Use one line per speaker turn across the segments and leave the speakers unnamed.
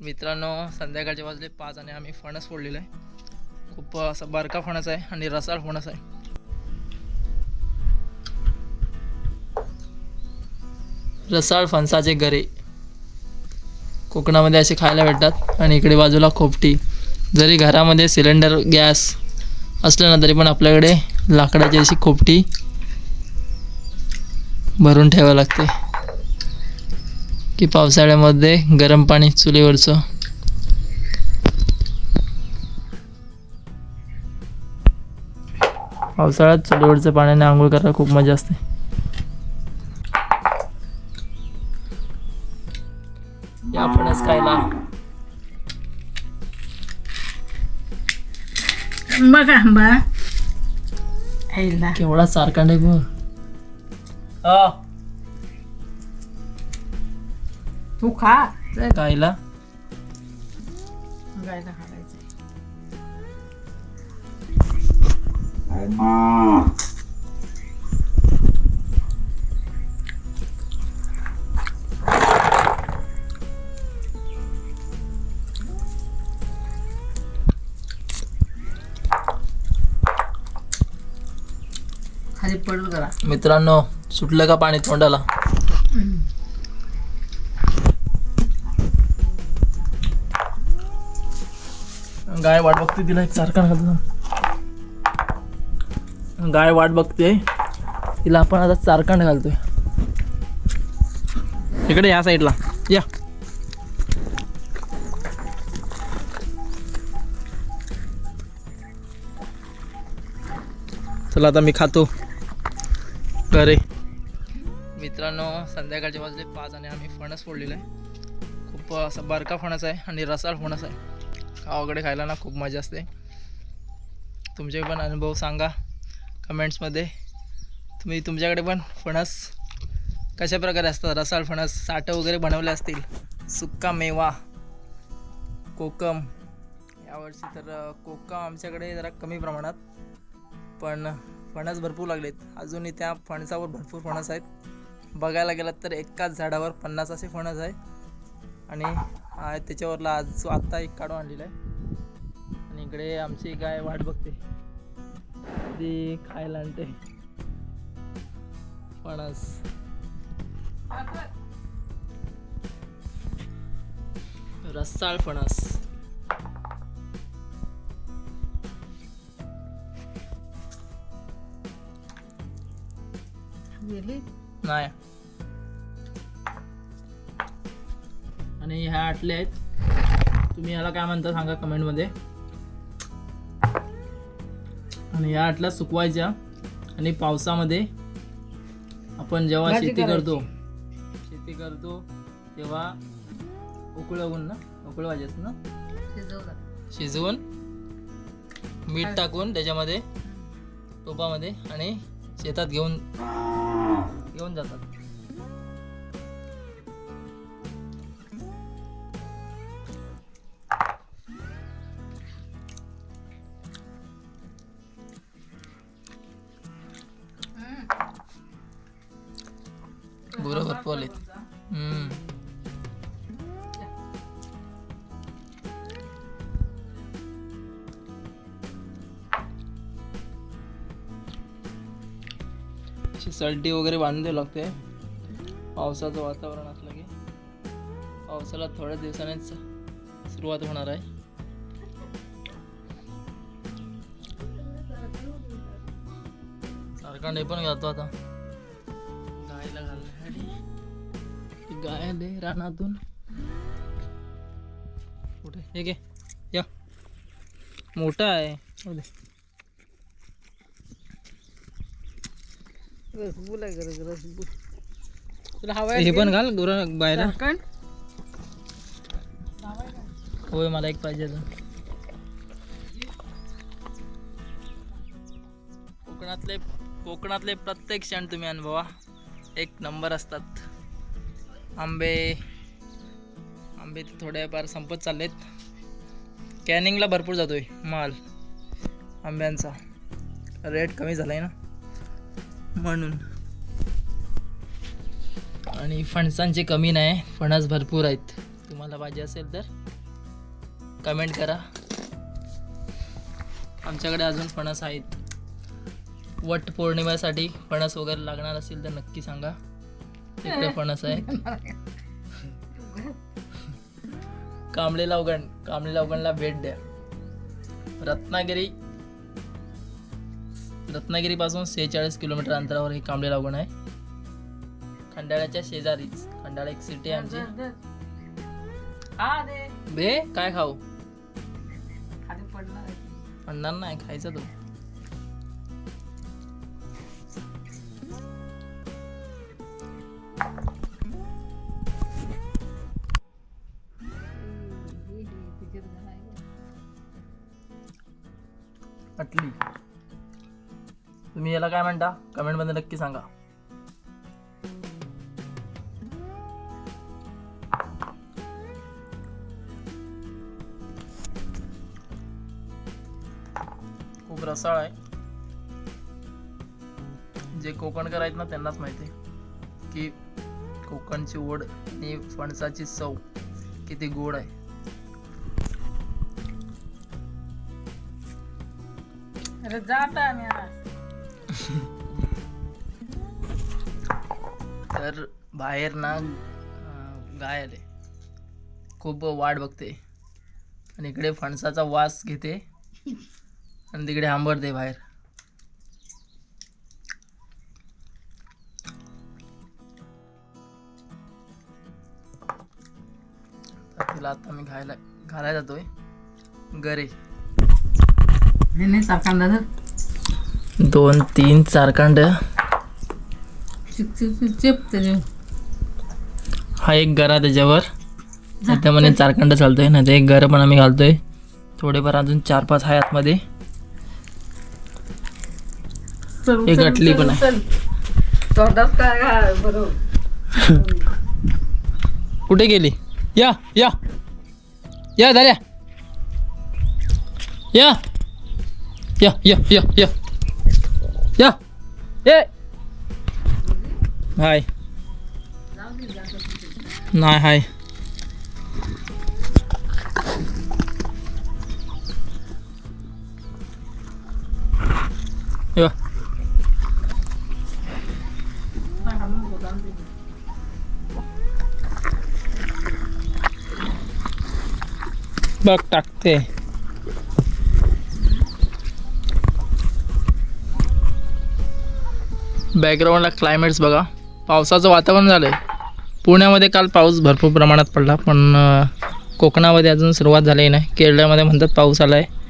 मित्रांनो संध्याकाळचे वाजले पाच आणि आम्ही फणस फोडलेला आहे. खूप असा बारका फणस आहे आणि रसाळ फणस आहे. रसाळ फणसाचे गरे. कोकणामध्ये असे खायला भेटतात आणि इकडे बाजूला खोपटी. जरी घरामध्ये सिलेंडर गॅस असलं ना तरी पण आपल्याकडे लाकडाची अशी खोपटी भरून ठेवावं लागते. की पावसाळ्यामध्ये गरम पाणी चुलीवरचं. पावसाळ्यात चुलीवरचं पाण्याने आंघोळ करायला खूप मजा असते. आपणच खायला.
बघा
केवढा सारखा नाही बघ.
तू खा.
खायला
गायला घालायचं खाली पडल करा
मित्रांनो सुटलं का पाणी तोंडाला? गाय वाट बघते तिला एक सारखा घालतो गाय वाट बघते. तिला आपण आता चारखंड घालतोय. इकडे या साईडला या. चला आता मी खातो. घरे. मित्रांनो संध्याकाळचे वाजले पाच आणि आम्ही फणस फोडलेला आहे. खूप असा बारका फणस आहे आणि रसाळ फणस आहे. गावाकडे खायला ना खूप मजा असते. तुमचे पण अनुभव सांगा कमेंट्समध्ये तुम्ही तुमच्याकडे पण फणस कशा प्रकारे असतात? रसाळ फणस साठं वगैरे बनवले असतील. सुक्का मेवा कोकम. यावर्षी तर कोकम आमच्याकडे जरा कमी प्रमाणात पण फणस भरपूर लागलेत. अजूनही त्या फणसावर भरपूर फणस आहेत. बघायला गेलात तर एकाच झाडावर पन्नास असे फणस आहे. आणि आ, त्याच्यावरला आज आत्ता एक काढून आणलेला आहे. आणि इकडे आमची गाय वाट बघते. ती खायला आणते. फणस रस्साळ फणस नाही. आणि ह्या आटल्या आहेत. तुम्ही ह्याला काय म्हणता सांगा कमेंटमध्ये. आणि ह्या आटल्या सुकवायच्या आणि पावसामध्ये आपण जेव्हा शेती. करतो शेती करतो तेव्हा उकळवून ना उकळवायचे ना? शिजवून मीठ टाकून त्याच्यामध्ये टोपामध्ये आणि शेतात घेऊन घेऊन जातात. गुरं भरपूर आलेत सल्टी वगैरे बांधून लागते. पावसाचं वातावरण असलं की पावसाला थोड्या दिवसानेच सुरुवात होणार आहे. सारखा नाही पण घालतो आता. गायला घालण्यासाठी गाय आले रानातून. कुठे हे घे या. मोठा आहे. हो दे.
रसगुल आहे गरज
तुला हवा हे पण घाल गुरा बाहेर. होय मला एक पाहिजे अजून कोकणातले कोकणातले प्रत्येक क्षण तुम्ही अनुभवा. एक नंबर असतात. आंबे आंबे तर थोड्याफार संपत चाललेत. कॅनिंगला भरपूर जातोय माल आंब्यांचा. रेट कमी झाला आहे ना? म्हणून. आणि फणसांचे कमी नाही फणस भरपूर आहेत. तुम्हाला पाहिजे असेल तर कमेंट करा. आमच्याकडे अजून फणस आहेत. वट पौर्णिमेसाठी फणस वगैरे लागणार असेल तर नक्की सांगा. इकडे फणस आहे. कांबळे लावगण कांबळे लावगणला भेट द्या. रत्नागिरी रत्नागिरी पासून सेहेचाळीस किलोमीटर अंतरावर हे कांबळे लावगण आहे. खंडाळ्याच्या शेजारीच खंडाळा एक सिटी आहे आमची. बे काय खाऊ?
पडणार
नाही खायचा तू. अटली तुम्ही याला काय म्हणता? कमेंटमध्ये नक्की सांगा. खूप रसाळ आहे. जे कोकणकर आहेत ना त्यांनाच माहिती आहे की कोकणची ओढ आणि फणसाची चव किती गोड आहे.
अरे जाता
तर बाहेर ना अं, गाय आले. खूप वाट बघते. आणि इकडे फणसाचा वास घेते. आणि तिकडे आंबरते बाहेर. तर तिला आता मी घायला घालायला जातोय. गरे
नाही.
दोन तीन चार कांड
चिक चिक चिक चिप त्याचे.
हा एक गरा त्याच्यावर. त्यामध्ये चार कांड चालतोय. ना ते एक गर पण आम्ही घालतोय. थोडेफार अजून चार पाच आहे आतमध्ये. एक गटली
चल,
पण आहे. कुठे गेली? या या. या दार्या या. या या या या या ए हाय नाही हाय या बघ टाकते बॅकग्राऊंडला क्लायमेट्स बघा. पावसाचं वातावरण झालं आहे पुण्यामध्ये काल पाऊस भरपूर प्रमाणात पडला पण कोकणामध्ये अजून सुरुवात झाली नाही. केरळमध्ये म्हणतात पाऊस आला आहे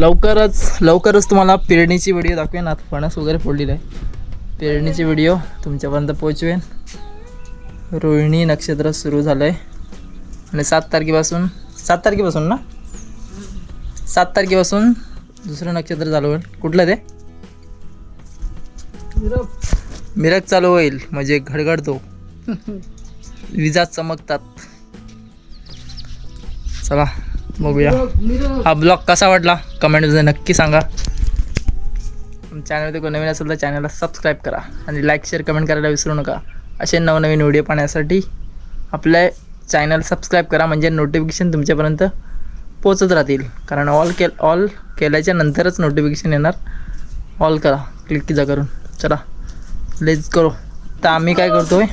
लवकरच लवकरच तुम्हाला पेरणीची व्हिडिओ दाखवेन. आता फणस वगैरे फोडलेलं आहे. पेरणीची व्हिडिओ तुमच्यापर्यंत पोहोचवेन. रोहिणी नक्षत्र सुरू झालं आहे आणि सात तारखेपासून सात तारखेपासून ना? सात तारखेपासून दुसरं नक्षत्र चालू होईल. कुठलं ते? मिरग चालू होईल म्हणजे घडघडतो. विजा चमकतात. चला बघूया. हा ब्लॉग कसा वाटला? कमेंटमध्ये नक्की सांगा. चॅनलमध्ये कोण नवीन असेल तर चॅनलला सबस्क्राईब करा. आणि लाईक शेअर कमेंट करायला विसरू नका. असे नवनवीन व्हिडिओ पाहण्यासाठी आपल्या चॅनल सबस्क्राईब करा म्हणजे नोटिफिकेशन तुमच्यापर्यंत पोचत राहतील. कारण ऑल के ऑल केल्याच्या नंतरच नोटिफिकेशन येणार. ऑल करा. क्लिक जा करून. चला लेच करो तर आम्ही काय करतोय?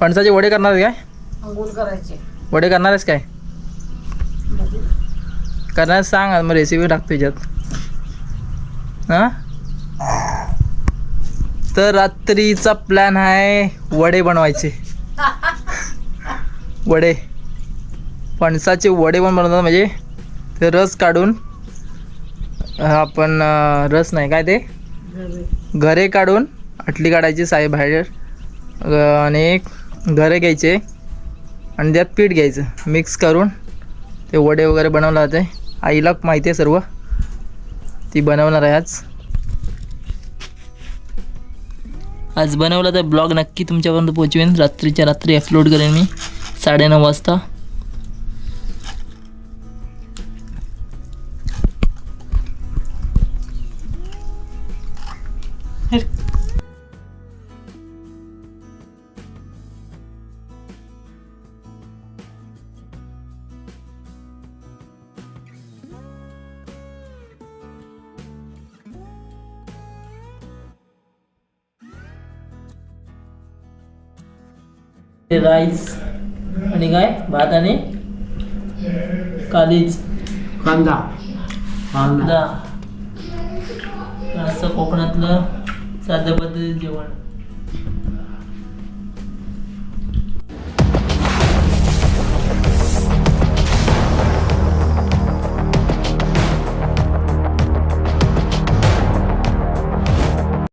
फणसाचे वडे करणार आहे काय? वडे करणार आहेस काय? करणार सांग मग रेसिपी टाकतो याच्यात. हां? तर रात्रीचा प्लॅन आहे वडे बनवायचे. वडे. फणसाचे वडे पण बनवतात म्हणजे ते रस काढून आपण रस नाही काय ते?
घरे
काढून आटली काढायची साई बाहेर. आणि घरे घ्यायचे आणि त्यात पीठ घ्यायचं. मिक्स करून ते वडे वगैरे बनवलं जाते आईला माहिती आहे सर्व. ती बनवणार आहे आज. आज बनवलं तर ब्लॉग नक्की तुमच्यापर्यंत पोचवेन. रात्रीच्या रात्री अपलोड करेन मी. साडेनऊ वाजता. राईस आणि काय? भात आणि कालीच.
कांदा.
कांदा. असं कोकणातलं साध्या पद्धतीचं जेवण.